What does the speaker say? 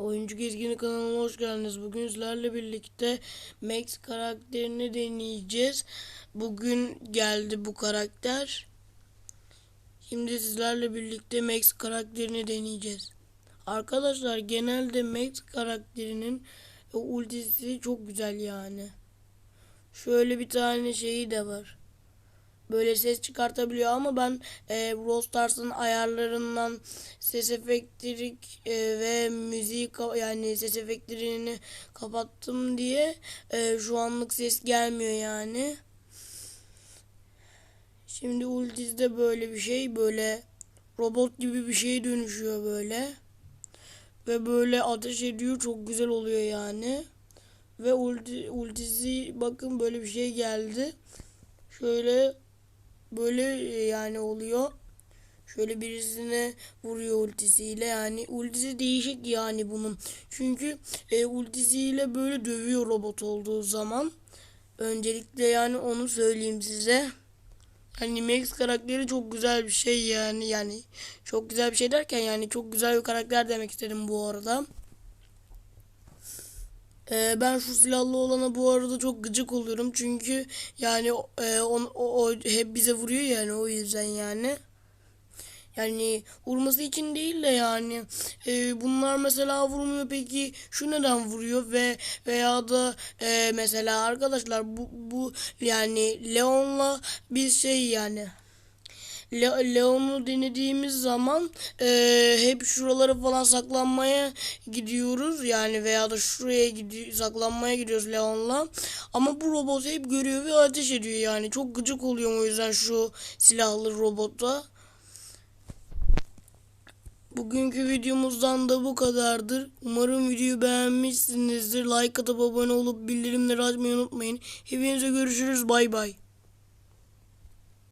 Oyuncu Gezgini kanalına hoş geldiniz. Bugün sizlerle birlikte Max karakterini deneyeceğiz. Bugün geldi bu karakter. Şimdi sizlerle birlikte Max karakterini deneyeceğiz. Arkadaşlar genelde Max karakterinin e, ultisi çok güzel yani. Şöyle bir tane şeyi de var. Böyle ses çıkartabiliyor ama ben e, Brawl Stars'ın ayarlarından ses efektleri e, ve müziği yani ses efektlerini kapattım diye e, şu anlık ses gelmiyor yani. Şimdi Ultis'de böyle bir şey böyle robot gibi bir şeye dönüşüyor böyle. Ve böyle ateş ediyor çok güzel oluyor yani. Ve ulti, ultisi bakın böyle bir şey geldi. Şöyle böyle e, yani oluyor. Şöyle birisine vuruyor ultisiyle yani ultisi değişik yani bunun. Çünkü e, ultisiyle böyle dövüyor robot olduğu zaman. Öncelikle yani onu söyleyeyim size. Hani Max karakteri çok güzel bir şey yani yani çok güzel bir şey derken yani çok güzel bir karakter demek istedim bu arada. Ee, ben şu silahlı olana bu arada çok gıcık oluyorum. Çünkü yani e, on, o, o hep bize vuruyor yani o yüzden yani. Yani vurması için değil de yani e, bunlar mesela vurmuyor. Peki şu neden vuruyor? Ve veya da e, mesela arkadaşlar bu, bu yani Leon'la bir şey yani Le- Leon'u denediğimiz zaman e, hep şuralara falan saklanmaya gidiyoruz yani veya da şuraya gidi saklanmaya gidiyoruz Leon'la ama bu robot hep görüyor ve ateş ediyor yani çok gıcık oluyorum o yüzden şu silahlı robota. Bugünkü videomuzdan da bu kadardır. Umarım videoyu beğenmişsinizdir. Like atıp abone olup bildirimleri açmayı unutmayın. Hepinize görüşürüz. Bay bay.